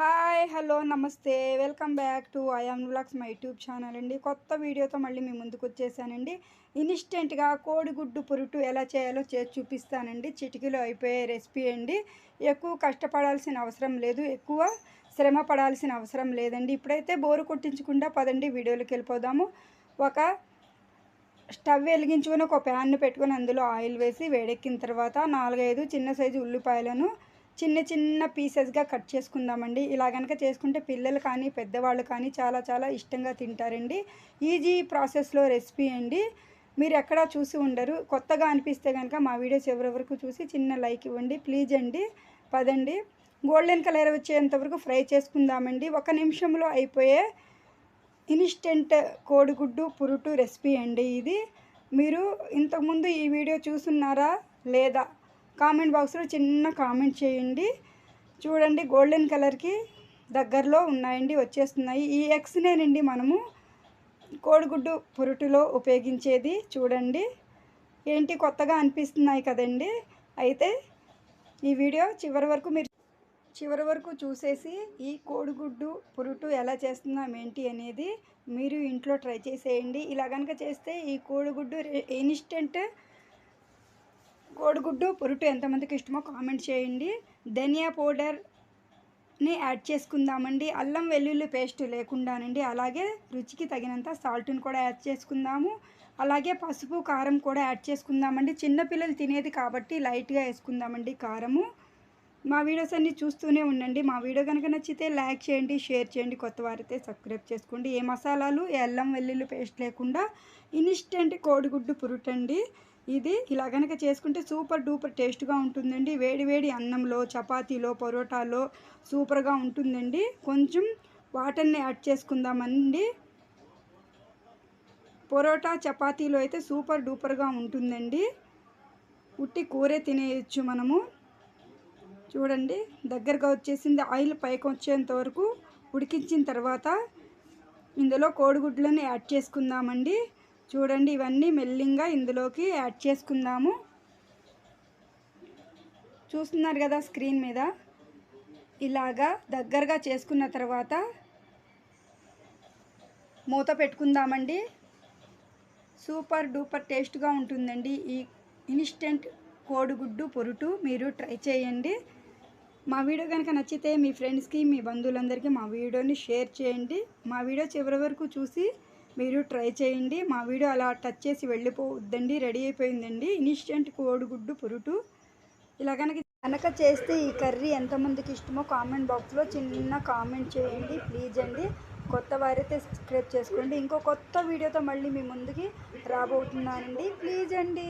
Hi hello namaste. Welcome back to I'm vlogs my YouTube channel అండి. కొత్త వీడియోతో మళ్ళీ మీ ముందుకు వచ్చేసానండి. ఇన్స్టెంట్గా కోడిగుడ్డు పురుటు ఎలా చేయాలో చేసి చూపిస్తానండి. చిటికీలో అయిపోయే రెసిపీ అండి. ఎక్కువ కష్టపడాల్సిన అవసరం లేదు. ఎక్కువ శ్రమ పడాల్సిన అవసరం లేదండి. ఇప్పుడైతే బోరు కొట్టించకుండా పదండి వీడియోలోకి వెళ్ళిపోదాము. ఒక స్టవ్ వెలిగించుకొని ఒక ప్యాన్ను పెట్టుకొని అందులో ఆయిల్ వేసి వేడెక్కిన తర్వాత నాలుగైదు చిన్న సైజు ఉల్లిపాయలను చిన్న చిన్న పీసెస్గా కట్ చేసుకుందామండి. ఇలా కనుక చేసుకుంటే పిల్లలు కానీ పెద్దవాళ్ళు కానీ చాలా చాలా ఇష్టంగా తింటారండి. ఈజీ ప్రాసెస్లో రెసిపీ అండి. మీరు ఎక్కడా చూసి ఉండరు. కొత్తగా అనిపిస్తే కనుక మా వీడియోస్ ఎవరి వరకు చూసి చిన్న లైక్ ఇవ్వండి. ప్లీజ్ అండి. పదండి. గోల్డెన్ కలర్ వచ్చేంత వరకు ఫ్రై చేసుకుందామండి. ఒక నిమిషంలో అయిపోయే ఇన్స్టెంట్ కోడిగుడ్డు పురుటు రెసిపీ అండి ఇది. మీరు ఇంతకుముందు ఈ వీడియో చూస్తున్నారా? లేదా? కామెంట్ బాక్స్లో చిన్న కామెంట్ చేయండి. చూడండి గోల్డెన్ కలర్కి దగ్గరలో ఉన్నాయండి వచ్చేస్తున్నాయి. ఈ ఎగ్స్నేనండి మనము కోడిగుడ్డు పురుటులో ఉపయోగించేది. చూడండి ఏంటి కొత్తగా అనిపిస్తున్నాయి కదండి. అయితే ఈ వీడియో చివరి వరకు మీరు చివరి వరకు చూసేసి ఈ కోడిగుడ్డు పురుటు ఎలా చేస్తున్నాం ఏంటి అనేది మీరు ఇంట్లో ట్రై చేసేయండి. ఇలా కనుక చేస్తే ఈ కోడిగుడ్డు ఇన్స్టెంట్ కోడిగుడ్డు పురుటు ఎంతమందికి ఇష్టమో కామెంట్ చేయండి. ధనియా పౌడర్ని యాడ్ చేసుకుందామండి. అల్లం వెల్లుల్లి పేస్ట్ లేకుండానండి. అలాగే రుచికి తగినంత సాల్ట్ని కూడా యాడ్ చేసుకుందాము. అలాగే పసుపు కారం కూడా యాడ్ చేసుకుందామండి. చిన్నపిల్లలు తినేది కాబట్టి లైట్గా వేసుకుందామండి కారము. మా వీడియోస్ అన్నీ చూస్తూనే ఉండండి. మా వీడియో కనుక నచ్చితే లైక్ చేయండి షేర్ చేయండి కొత్త వారైతే సబ్స్క్రైబ్ చేసుకోండి. ఏ మసాలాలు ఏ అల్లం వెల్లుల్లి పేస్ట్ లేకుండా ఇన్స్టెంట్ కోడిగుడ్డు పురుటండి. ఇది ఇలా కనుక చేసుకుంటే సూపర్ డూపర్ టేస్ట్గా ఉంటుందండి. వేడి వేడి అన్నంలో చపాతీలో పరోటాలో సూపర్గా ఉంటుందండి. కొంచెం వాటర్ని యాడ్ చేసుకుందామండి. పరోటా చపాతీలో అయితే సూపర్ డూపర్గా ఉంటుందండి. ఉట్టి కూరే తినేయచ్చు మనము. చూడండి దగ్గరగా వచ్చేసింది ఆయిల్ పైకి వచ్చేంత వరకు ఉడికించిన తర్వాత ఇందులో కోడిగుడ్లను యాడ్ చేసుకుందామండి. చూడండి ఇవన్నీ మెల్లింగా ఇందులోకి యాడ్ చేసుకుందాము. చూస్తున్నారు కదా స్క్రీన్ మీద? ఇలాగా దగ్గరగా చేసుకున్న తర్వాత మూత పెట్టుకుందామండి. సూపర్ డూపర్ టేస్ట్గా ఉంటుందండి. ఈ ఇన్స్టెంట్ కోడిగుడ్డు పొరుటు మీరు ట్రై చేయండి. మా వీడియో కనుక నచ్చితే మీ ఫ్రెండ్స్కి మీ బంధువులందరికీ మా వీడియోని షేర్ చేయండి. మా వీడియో చివరి వరకు చూసి మీరు ట్రై చేయండి. మా వీడియో అలా టచ్ చేసి వెళ్ళిపోవద్దండి. రెడీ అయిపోయిందండి. ఇన్స్టెంట్ కోడిగుడ్డు పురుటు. ఇలా కనుక కనుక చేస్తే ఈ కర్రీ ఎంతమందికి ఇష్టమో కామెంట్ బాక్స్లో చిన్న కామెంట్ చేయండి. ప్లీజ్ అండి. కొత్త వారైతే సబ్స్క్రైబ్ చేసుకోండి. ఇంకో కొత్త వీడియోతో మళ్ళీ మీ ముందుకి రాబోతున్నానండి. ప్లీజ్ అండి.